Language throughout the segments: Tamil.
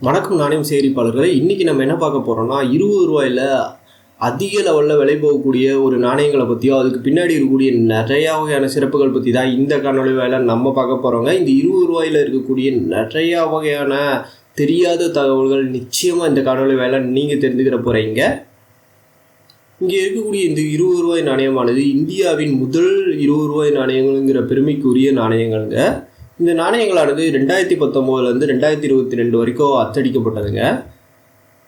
வணக்கம் நாணயம் சேகரிப்பாளர்கள் இன்றைக்கி நம்ம என்ன பார்க்க போகிறோம்னா இருபது ரூபாயில் அதிக லெவலில் விலை போகக்கூடிய ஒரு நாணயங்களை பற்றியோ அதுக்கு பின்னாடி இருக்கக்கூடிய நிறையா வகையான சிறப்புகள் பற்றி தான் இந்த காணொலி வேலை நம்ம பார்க்க போகிறோங்க இந்த இருபது ரூபாயில் இருக்கக்கூடிய நிறையா வகையான தெரியாத தகவல்கள் நிச்சயமாக இந்த காணொலி வேலை நீங்கள் தெரிஞ்சுக்கிற போகிறீங்க இங்கே இருக்கக்கூடிய இந்த இருபது ரூபாய் நாணயமானது இந்தியாவின் முதல் இருபது ரூபாய் நாணயங்கள்ங்கிற பெருமைக்குரிய நாணயங்கள்ங்க. இந்த நாணயங்களானது ரெண்டாயிரத்தி பத்தொம்போதுலேருந்து ரெண்டாயிரத்தி இருபத்தி ரெண்டு வரைக்கும் அச்சடிக்கப்பட்டதுங்க.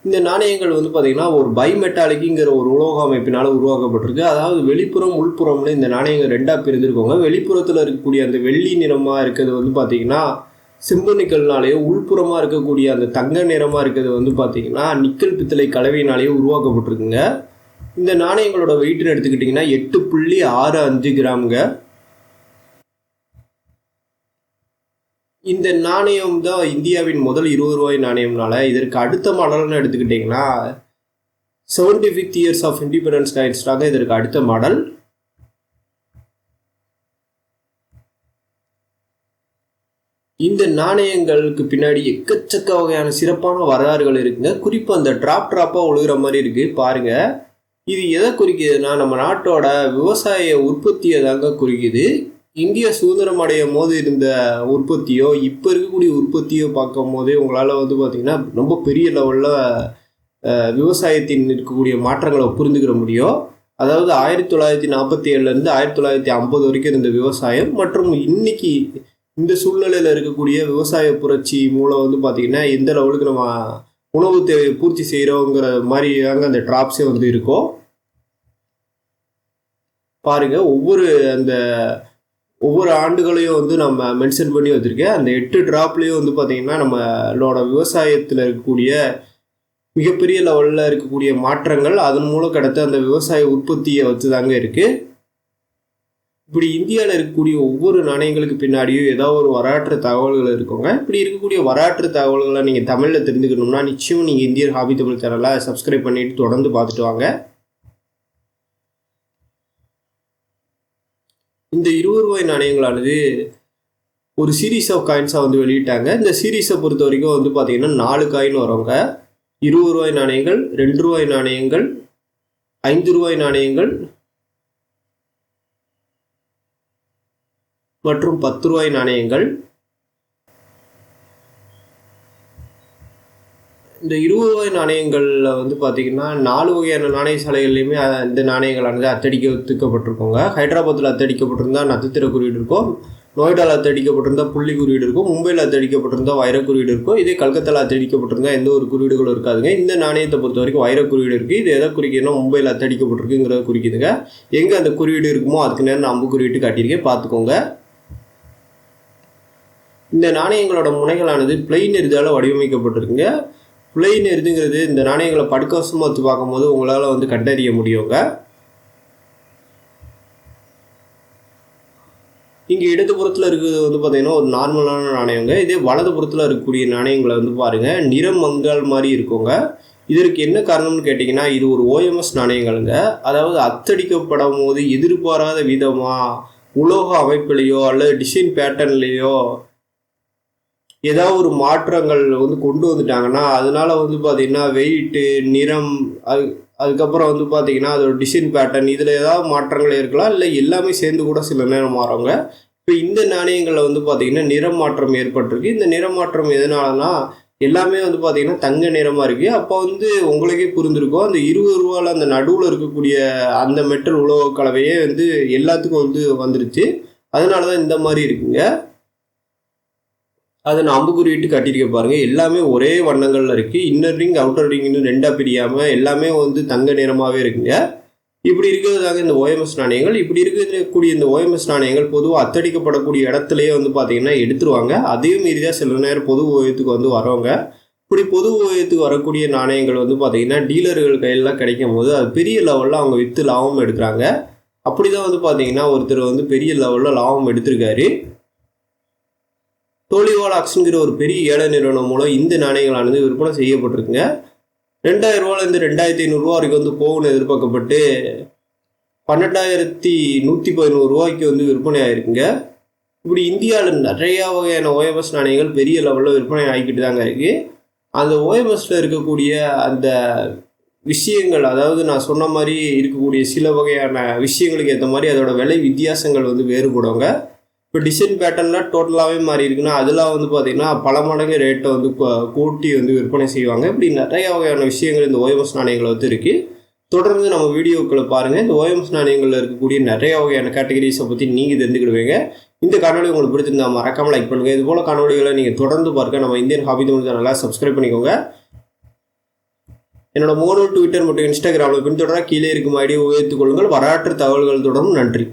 இந்த நாணயங்கள் வந்து பார்த்திங்கன்னா ஒரு பைமெட்டாலிக்குங்கிற ஒரு உலோக அமைப்பினால் உருவாக்கப்பட்டிருக்கு. அதாவது வெளிப்புறம் உள்புறம்னு இந்த நாணயங்கள் ரெண்டாக பிரிந்திருக்கோங்க வெளிப்புறத்தில் இருக்கக்கூடிய அந்த வெள்ளி நிறமாக இருக்கிறது வந்து பார்த்திங்கன்னா சிம்பு நிக்கல்னாலேயோ உள்புறமாக இருக்கக்கூடிய அந்த தங்க நிறமாக இருக்கிறது வந்து பார்த்திங்கன்னா நிக்கல் பித்தளை கலவையினாலேயோ உருவாக்கப்பட்டிருக்குங்க. இந்த நாணயங்களோட வெயிட்னு எடுத்துக்கிட்டிங்கன்னா எட்டு புள்ளி ஆறு அஞ்சு கிராமுங்க. இந்த நாணயம் தான் இந்தியாவின் முதல் இருபது ரூபாய் நாணயம்னால இதற்கு அடுத்த மாடல்னு எடுத்துக்கிட்டிங்கன்னா seventy fifth years of independence காயின்ஸ்டாக இதற்கு அடுத்த மாடல். இந்த நாணயங்களுக்கு பின்னாடி எக்கச்சக்க வகையான சிறப்பான வரலாறுகள் இருக்குங்க. குறிப்பாக அந்த ட்ராப் ட்ராப்பாக ஒழுகிற மாதிரி இருக்கு. பாருங்க. இது எதை குறிக்குதுன்னா நம்ம நாட்டோட விவசாய உற்பத்தியை தாங்க குறிக்குது. இந்தியா சுதந்திரம் அடையும் போது இருந்த உற்பத்தியோ இப்போ இருக்கக்கூடிய உற்பத்தியோ பார்க்கும் போதே உங்களால் வந்து பார்த்திங்கன்னா ரொம்ப பெரிய லெவலில் விவசாயத்தின் இருக்கக்கூடிய மாற்றங்களை புரிந்துக்கிற முடியும். அதாவது ஆயிரத்தி தொள்ளாயிரத்தி நாற்பத்தி ஏழுலேருந்து ஆயிரத்தி தொள்ளாயிரத்தி ஐம்பது வரைக்கும் இருந்த விவசாயம் மற்றும் இன்னைக்கு இந்த சூழ்நிலையில் இருக்கக்கூடிய விவசாய புரட்சி மூலம் வந்து பார்த்திங்கன்னா எந்த லெவலுக்கு நம்ம உணவு தேவையை பூர்த்தி செய்கிறோங்கிற மாதிரி தாங்க அந்த ட்ராப்ஸே வந்து இருக்கும். பாருங்க ஒவ்வொரு அந்த ஒவ்வொரு ஆண்டுகளையும் வந்து நம்ம மென்ஷன் பண்ணி வச்சுருக்கேன். அந்த எட்டு ட்ராப்லேயும் வந்து பார்த்திங்கன்னா நம்மளோட விவசாயத்தில் இருக்கக்கூடிய மிகப்பெரிய லெவலில் இருக்கக்கூடிய மாற்றங்கள் அதன் மூலம் கிடைத்த அந்த விவசாய உற்பத்தியை வச்சு தாங்க இருக்குது இப்படி இந்தியாவில் இருக்கக்கூடிய ஒவ்வொரு நாணயங்களுக்கு பின்னாடியும் ஏதாவது ஒரு வரலாற்று தகவல்கள் இருக்குங்க. இப்படி இருக்கக்கூடிய வரலாற்று தகவல்களை நீங்கள் தமிழில் தெரிஞ்சுக்கணும்னா நிச்சயம் நீங்கள் இந்தியன் ஹாபி தமிழ் சேனலை சப்ஸ்கிரைப் பண்ணிட்டு தொடர்ந்து பார்த்துட்டு வாங்க. இந்த இருபது ரூபாய் நாணயங்களானது ஒரு சீரீஸ் ஆஃப் காயின்ஸாக வந்து வெளியிட்டாங்க. இந்த சீரீஸை பொறுத்த வரைக்கும் வந்து பார்த்தீங்கன்னா நாலு காயின் வரவங்க இருபது ரூபாய் நாணயங்கள் ரெண்டு ரூபாய் நாணயங்கள் ஐந்து ரூபாய் நாணயங்கள் மற்றும் பத்து ரூபாய் நாணயங்கள். இந்த இருபது ரூபாய் நாணயங்களில் வந்து பார்த்திங்கன்னா நாலு வகையான நாணய சாலைகள்லையுமே அ- இந்த நாணயங்களானது அச்சடிக்கப்பட்டிருக்கோங்க ஹைதராபாத்தில் அத்தடிக்கப்பட்டிருந்தால் நட்சத்திர குறியீடு இருக்கும். நோய்டாவில் அத்தடிக்கப்பட்டிருந்தா புள்ளி குறியீடு இருக்கும். மும்பையில் அச்சடிக்கப்பட்டிருந்தா வைர குறியீடு இருக்கும். இதே கல்கத்தாவில் அச்சடிக்கப்பட்டிருந்தா எந்த ஒரு குறியீடுகளும் இருக்காதுங்க. இந்த நாணயத்தை பொறுத்த வரைக்கும் வைர குறியீடு இருக்குது இது எதை குறிக்குதுன்னா மும்பையில் அத்தடிக்கப்பட்டிருக்குங்கிறத குறிக்குதுங்க. எங்கே அந்த குறியீடு இருக்குமோ அதுக்கு நேரம் அம்பு குறியீட்டு காட்டியிருக்கேன். பார்த்துக்கோங்க இந்த நாணயங்களோட முனைகளானது பிளெயின் எரிதால் வடிவமைக்கப்பட்டிருக்குங்க. பிளெயின் நெருதுங்கிறது இந்த நாணயங்களை படுக்கவசமாக வச்சு பார்க்கும்போது உங்களால் வந்து கண்டறிய முடியுங்க. இங்கே இடதுபுறத்தில் இருக்கிறது வந்து பார்த்தீங்கன்னா ஒரு நார்மலான நாணயங்க. இதே வலதுபுறத்தில் இருக்கக்கூடிய நாணயங்களை வந்து பாருங்கள் நிறம் மங்கால் மாதிரி இருக்குங்க. இதற்கு என்ன காரணம்னு கேட்டிங்கன்னா இது ஒரு ஓஎம்எஸ் நாணயங்களுங்க. அதாவது அத்தடிக்கப்படும் போது எதிர்பாராத விதமாக உலோக அமைப்புலேயோ அல்லது டிசைன் பேட்டர்ன்லேயோ ஏதாவது ஒரு மாற்றங்கள் வந்து கொண்டு வந்துட்டாங்கன்னா அதனால வந்து பார்த்தீங்கன்னா வெயிட்டு நிறம் அது அதுக்கப்புறம் வந்து பார்த்தீங்கன்னா அதோட டிசைன் பேட்டர்ன் இதில் ஏதாவது மாற்றங்கள் இருக்கலாம் இல்லை எல்லாமே சேர்ந்து கூட சில நேரம் மாறுங்க இப்போ இந்த நாணயங்களில் வந்து பார்த்தீங்கன்னா நிறம் மாற்றம் ஏற்பட்டிருக்கு. இந்த நிறம் மாற்றம் எதனாலனா எல்லாமே வந்து பார்த்தீங்கன்னா தங்க நிறமாக இருக்குது அப்போ வந்து உங்களுக்கே புரிந்திருக்கும் அந்த இருபது ரூபாவில் அந்த நடுவில் இருக்கக்கூடிய அந்த மெட்டல் உலோக கலவையே வந்து எல்லாத்துக்கும் வந்து வந்துருச்சு. அதனால தான் இந்த மாதிரி இருக்குங்க. அதை நான் அம்புக்குறியிட்டு கட்டியிருக்க பாருங்க. எல்லாமே ஒரே வண்ணங்கள்ல இருக்கு. இன்னர் ரிங் அவுட்டர் ரிங்னு ரெண்டா பிரியாம எல்லாமே வந்து தங்க நிறமாவே இருக்குங்க. இப்படி இருக்கிறதாங்க இந்த ஓஎம்எஸ் நாணயங்கள். இப்படி இருக்கக்கூடிய இந்த ஓஎம்எஸ் நாணயங்கள் பொதுவாக அத்தடிக்கப்படக்கூடிய இடத்துலயே வந்து பார்த்தீங்கன்னா எடுத்துருவாங்க. அதையும் மீறி தான் சில நேரம் பொது ஓயத்துக்கு வந்து வரவங்க இப்படி பொது ஓயத்துக்கு வரக்கூடிய நாணயங்கள் வந்து பார்த்திங்கன்னா டீலர்கள் கையிலலாம் கிடைக்கும் போது அது பெரிய லெவலில் அவங்க விற்று லாபம் எடுக்கிறாங்க. அப்படி தான் வந்து பார்த்திங்கன்னா ஒருத்தர் வந்து பெரிய லெவலில் லாபம் எடுத்திருக்காரு. டோலிவாலாக்ஸுங்கிற ஒரு பெரிய ஏழை நிறுவனம் மூலம் இந்த நாணயங்களானது விற்பனை செய்யப்பட்டிருக்குங்க. ரெண்டாயிரம் ரூபாலேருந்து ரெண்டாயிரத்தி ஐநூறுரூவா வரைக்கும் வந்து போகணும்னு எதிர்பார்க்கப்பட்டு பன்னெண்டாயிரத்தி நூற்றி பதினோரு ரூபாய்க்கு வந்து விற்பனை ஆயிருக்குங்க. இப்படி இந்தியாவில் நிறையா வகையான ஓஎம்எஸ் நாணயங்கள் பெரிய லெவலில் விற்பனை ஆகிக்கிட்டு தாங்க இருக்குது அந்த ஓஎம்எஸில் இருக்கக்கூடிய அந்த விஷயங்கள் அதாவது நான் சொன்ன மாதிரி இருக்கக்கூடிய சில வகையான விஷயங்களுக்கு ஏற்ற மாதிரி அதோட விலை வித்தியாசங்கள் வந்து வேறுபடுங்க. இப்போ டிசைன் பேட்டர்னில் டோட்டலாகவே மாறி இருக்குன்னா அதெல்லாம் வந்து பார்த்திங்கன்னா பல மடங்கு ரேட்டை வந்து கூட்டி வந்து விற்பனை செய்வாங்க. இப்படி நிறைய வகையான விஷயங்கள் இந்த ஓஎம்எஸ் நாணயங்கள் வந்து இருக்குது தொடர்ந்து நம்ம வீடியோக்களை பாருங்கள் இந்த ஓஎம்எஸ் நாணயங்களில் இருக்கக்கூடிய நிறைய வகையான கேட்டகரிஸை பற்றி நீங்கள் தெரிஞ்சுக்கிடுவீங்க. இந்த காணொலி உங்களுக்கு பிடிச்சிருந்தா மறக்காமல் லைக் பண்ணுங்கள் இது போல் காணொலிகளை நீங்கள் தொடர்ந்து பாருங்கள் நம்ம இந்தியன் ஹாபி தமிழ் சேனலாக சப்ஸ்கிரைப் பண்ணிக்கோங்க. என்னோட மோனோ ட்விட்டர் மற்றும் இன்ஸ்டாகிராமில் பின்தொடர கீழே இருக்கும் ஐடியை உயர்த்துக் கொள்ளுங்கள். வரலாற்று தகவல்கள் தொடரும் நன்றி.